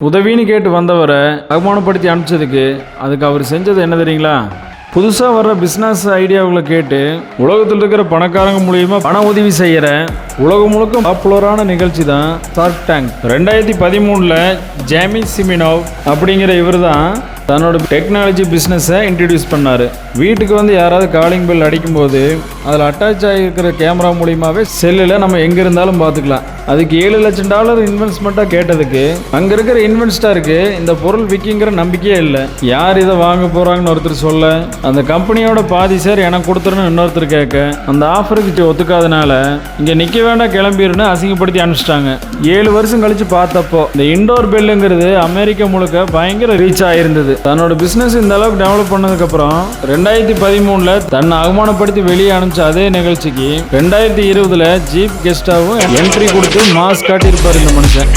உதவின்னு கேட்டு வந்தவரை அவமானப்படுத்தி அனுப்பிச்சதுக்கு அதுக்கு அவர் செஞ்சது என்ன தெரியுங்களா? புதுசாக வர்ற பிஸ்னஸ் ஐடியாவுகளை கேட்டு உலகத்தில் இருக்கிற பணக்காரங்க மூலியமாக பண உதவி செய்கிற உலகம் முழுக்க பாப்புலரான நிகழ்ச்சி தான் ஷார்க் டேங்க் ரெண்டாயிரத்தி பதிமூணில் ஜேமி சிமினோவ் அப்படிங்கிற இவர் தான் தன்னோட டெக்னாலஜி பிஸ்னஸை இன்ட்ரடியூஸ் பண்ணார். வீட்டுக்கு வந்து யாராவது காலிங் பெல் அடிக்கும்போது அதில் அட்டாச் ஆகியிருக்கிற கேமரா மூலியமாகவே செல்லில் நம்ம எங்கே இருந்தாலும் பார்த்துக்கலாம். அதுக்கு ஏழு லட்சம் டாலர் இன்வெஸ்ட்மெண்ட்டாக கேட்டதுக்கு அங்கே இருக்கிற இன்வெஸ்டருக்கு இந்த பொருள் விற்கிங்கிற நம்பிக்கையே இல்லை. யார் இதை வாங்க போகிறாங்கன்னு ஒருத்தர் சொல்ல அந்த கம்பெனியோட பாதி சார் எனக்கு கொடுத்துருன்னு இன்னொருத்தர் கேட்க அந்த ஆஃபருக்கு ஒத்துக்காதனால இங்கே நிற்க வேண்டாம் கிளம்பிருன்னு அசிங்கப்படுத்தி அனுப்பிச்சிட்டாங்க. ஏழு வருஷம் கழித்து பார்த்தப்போ இந்த இண்டோர் பெல்லுங்கிறது அமெரிக்கா முழுக்க பயங்கர ரீச் ஆகிருந்தது தன்னோட பிஸ்னஸ் இந்த அளவுக்கு டெவலப் பண்ணதுக்கப்புறம் ரெண்டாயிரத்தி பதிமூணில் தன்னை அவமானப்படுத்தி வெளியே அனுப்பிச்ச அதே நிகழ்ச்சிக்கு ரெண்டாயிரத்தி இருபதுல ஜீப் கெஸ்டாவும் என்ட்ரி கொடுத்து மாஸ் காட்டியிருப்பார் இந்த மனுஷன்.